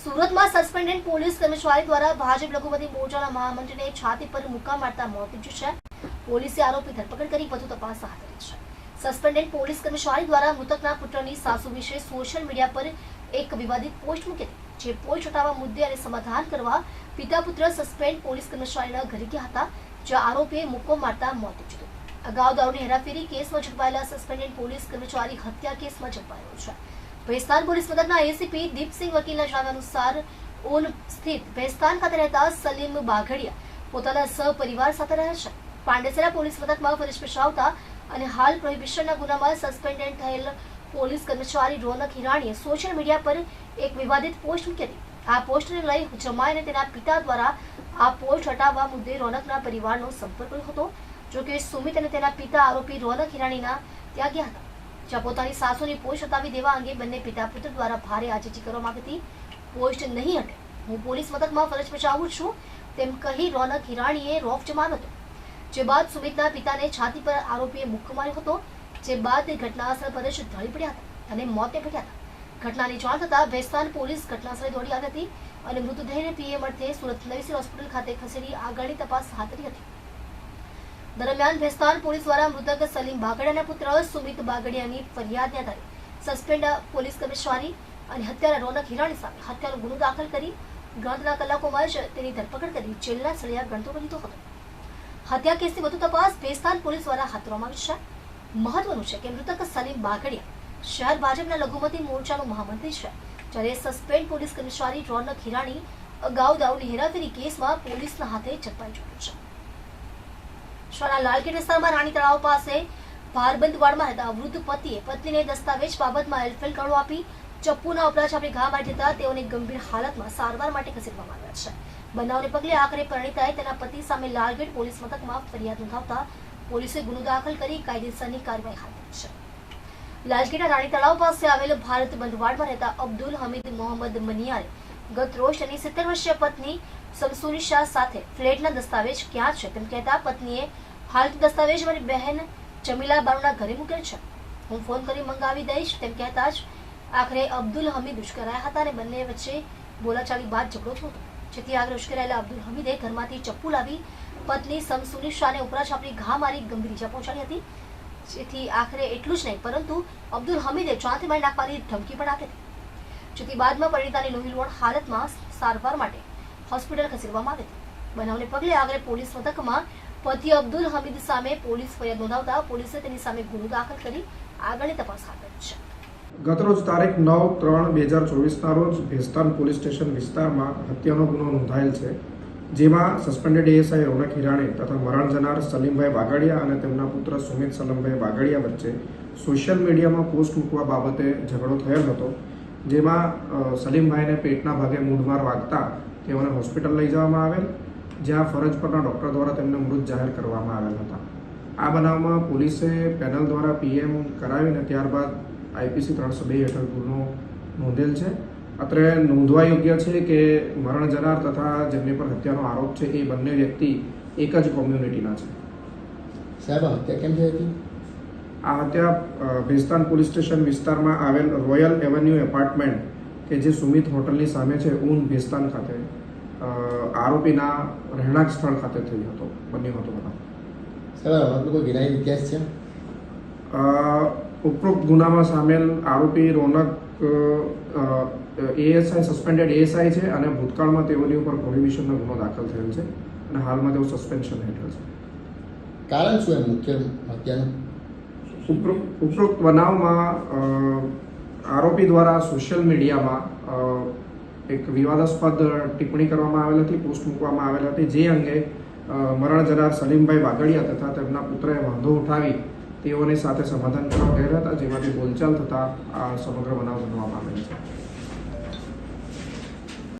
સુરતમાં suspended police કર્મચારી દ્વારા ભાજપ લઘુમતી મોરચાના મહામંત્રીને છાતી પર મુક્કા મારતા મોત નીપજ્યું છે. પોલીસે આરોપી ધરપકડ કરી વધુ તપાસ હાથ ધરી છે. સસ્પેન્ડેડ પોલીસ કર્મચારી દ્વારા મૃતકના પુત્રની સાસુ વિશે સોશિયલ મીડિયા પર એક વિવાદિત પોસ્ટ મૂકી જે પોસ્ટ હટાવવા મુદ્દે અને સમાધાન કરવા પિતા પુત્ર સસ્પેન્ડ પોલીસ કર્મચારીના ઘરે ગયા હતા, જ્યાં આરોપીએ મુક્કો મારતા મોત નીપજ્યું. અગાઉ દારૂની હેરાફેરી કેસમાં ઝડપાયેલા સસ્પેન્ડેડ પોલીસ કર્મચારી હત્યા કેસમાં ઝડપાયો છે. ભેસ્તાન પોલીસ મદદના એસીપી દીપસિંહ વકીલના જણાવ્યા અનુસાર ઓન સ્થિત ભેસ્તાન ખાતે રહેતા સલીમ બાઘડિયા પોતાના સહપરિવાર સાથે રહે છે. પાંડેસરા પોલીસ મથકમાં ફરજ બજાવતા અને હાલ પ્રોહિબિશનના ગુનામાં સસ્પેન્ડેડ થયેલ પોલીસ કર્મચારી રોનક હિરાણીએ સોશિયલ મીડિયા પર એક વિવાદિત પોસ્ટ મૂકી હતી. આ પોસ્ટને લઈ જમાઈ અને તેના પિતા દ્વારા આ પોસ્ટ હટાવવા મુદ્દે રોનકના પરિવારનો સંપર્ક હતો. જોકે સુમિત અને તેના પિતા આરોપી રોનક હિરાણીના ત્યાં ગયા હતા. જ્યાં પોતાની સાસુની પોસ્ટ હટાવી દેવા અંગે બંને પિતા પુત્ર દ્વારા ભારે આજીજી કરવામાં આવી હતી. પોસ્ટ નહીં હટે. હું પોલીસ મથકમાં ફરજ બજાવું છું, તેમ કહી રોનક હિરાણીએ રોફ જમાવ્યો હતો, જે બાદ સુમિતના પિતાને છાતી પર આરોપીએ મુક્કો માર્યો હતો, જે બાદ ઘટનાસ્થળ ઘટના સ્થળ પર જ ઢળી પડ્યા હતા અને મોતે પડ્યા હતા. ઘટનાની જાણ થતાં ભેસ્તાન પોલીસ ઘટનાસ્થળે દોડી આવી હતી અને મૃતદેહને પીએમ અર્થે સુરત નવીસી હોસ્પિટલ ખાતે ખસેડી આગળની તપાસ હાથ ધરી હતી. દરમિયાન ભેસ્તાન પોલીસ દ્વારા મૃતક સલીમ બાગડિયાના પુત્ર સુમિત બાગડિયાની ફરિયાદને આધારે સસ્પેન્ડ પોલીસ કર્મચારી અને હત્યારા રોનક હિરાણી સામે હત્યાનો ગુનો દાખલ કરી ગણતરીના કલાકોમાં જ તેની ધરપકડ કરી જેલના સળિયા ગણતો લીધો હતો. હત્યા કેસની વધુ તપાસ ભેસ્તાન પોલીસ દ્વારા હાથ ધરવામાં આવી છે. મહત્વનું છે કે મૃતક સલીમ બાગડિયા શહેર ભાજપના લઘુમતી મોરચાનો મહામંત્રી છે. જ્યારે સસ્પેન્ડ પોલીસ કર્મચારી રોનક હિરાણી અગાઉ દાઉની હેરાફેરી કેસમાં પોલીસના હાથે ઝડપાઈ ચૂક્યો છે. શહેરના લાલગેટ વિસ્તારમાં રાણી તળાવ પાસે ભારબંધવાડમાં રહેતા વૃદ્ધ પતિએ પત્નીને દસ્તાવેજ બાબતમાં હેલફેલ કાઢો આપી ચપ્પુના ઉપરા છાપરી ઘા મારી જતા તેઓને ગંભીર હાલતમાં સારવાર માટે ખસેડવામાં આવ્યા છે. બનાવને પગલે આખરે પરિણીતાએ તેના પતિ સામે લાલગેટ પોલીસ મથકમાં ફરિયાદ નોંધાવતા પોલીસે ગુનો દાખલ કરી કાયદેસરની કાર્યવાહી હાથ ધરી છે. લાલગીરના રાણી તળાવ પાસે આવેલ ભારત બંધવાડમાં રહેતા અબ્દુલ હમીદ મોહમ્મદ મનિયારે ગત રોજ તેની સિત્તેર વર્ષીય પત્ની સમસુરી શાહ સાથે ફ્લેટના દસ્તાવેજ ક્યાં છે તેમ કહેતા પત્નીએ હાલ દસ્તાવેજ મારી બહેન જમીલા બાનુના ઘરે મૂકેલ છે. હું ફોન કરી મંગાવી દઈશ, તેમ કહેતા જ આખરે અબ્દુલ હમીદ ઉશ્કેરાયા હતા અને બંને વચ્ચે બોલાચાલી બાદ ઝઘડો થયો જેથી આગળ ઉશ્કેરાયેલા અબ્દુલ હમીદે ઘરમાંથી ચપ્પુ લાવી પત્ની સમસુની શાહને ઉપરા છાપરી ઘા મારી ગંભીર ઇજા પહોંચાડી હતી. જેથી આખરે એટલું જ નહીં, પરંતુ અબ્દુલ હમીદે ચાંથી મારી નાખવાની ધમકી પણ આપી હતી. જેથી બાદમાં પરિણીતાની લોહીલોણ હાલતમાં સારવાર માટે હોસ્પિટલ ખસેડવામાં આવી હતી. બનાવને પગલે આગળ પોલીસ મથકમાં પતિ અબ્દુલ હમીદ સામે પોલીસ ફરિયાદ નોંધાવતા પોલીસે તેની સામે ગુનો દાખલ કરી આગળની તપાસ હાથ ધરી છે. ગતરોજ તારીખ નવ ત્રણ બે હજાર ચોવીસના રોજ ભેસ્તાન પોલીસ સ્ટેશન વિસ્તારમાં હત્યાનો ગુનો નોંધાયેલ છે, જેમાં સસ્પેન્ડેડ એએસઆઈ રોનક હિરાણી તથા મરણ જનાર સલીમભાઈ બાગડિયા અને તેમના પુત્ર સુમિત સલમભાઈ બાગડિયા વચ્ચે સોશિયલ મીડિયામાં પોસ્ટ મૂકવા બાબતે ઝઘડો થયેલ હતો, જેમાં સલીમભાઈને પેટના ભાગે મૂઢમાર વાગતા તેઓને હોસ્પિટલ લઈ જવામાં આવેલ જ્યાં ફરજ પરના ડૉક્ટર દ્વારા તેમને મૃત જાહેર કરવામાં આવેલ હતા. આ બનાવમાં પોલીસે પેનલ દ્વારા પીએમ કરાવીને ત્યારબાદ આઈપીસી ત્રણસો બે હેઠળ ગુનો નોંધેલ છે. અત્રે નોંધવા યોગ્ય છે કે મરણ જનાર તથા જેમની પર હત્યાનો આરોપ છે એ બંને વ્યક્તિ એક જ કોમ્યુનિટીના છે. સાહેબ હત્યા કેમ થઈ હતી? આ હત્યા ભેસ્તાન પોલીસ સ્ટેશન વિસ્તારમાં આવેલ રોયલ એવન્યુ એપાર્ટમેન્ટ કે જે સુમિત હોટલની સામે છે ઊન ભેસ્તાન ખાતે. આરોપીના રહેણાંક સ્થળ ખાતે થઈ હતો બન્યો હતો બનાવ. સર આ રમતનો કોઈ વિનાયક ઇતિહાસ છે? ઉપરોક્ત ગુનામાં સામેલ આરોપી રોનક એએસઆઈ સસ્પેન્ડેડ એએસઆઈ છે અને ભૂતકાળમાં તેઓની ઉપર પ્રોહિબિશનનો ગુનો દાખલ થયેલ છે અને હાલમાં તેઓ સસ્પેન્શન હેઠળ છે. કારણ શું એમ મુખ્ય હત્યાનું? ઉપરોક્ત બનાવમાં આરોપી દ્વારા સોશિયલ મીડિયામાં એક વિવાદાસ્પદ ટિપ્પણી કરવામાં આવેલ હતી, પોસ્ટ મૂકવામાં આવેલ હતી, જે અંગે મરણ જનાર સલીમભાઈ વાઘડિયા તથા તેમના પુત્રએ વાંધો ઉઠાવી તેઓની સાથે સમાધાન કરવા ગયેલા હતા, જેમાંથી બોલચાલ થતાં આ સમગ્ર બનાવ બનવામાં આવેલ છે.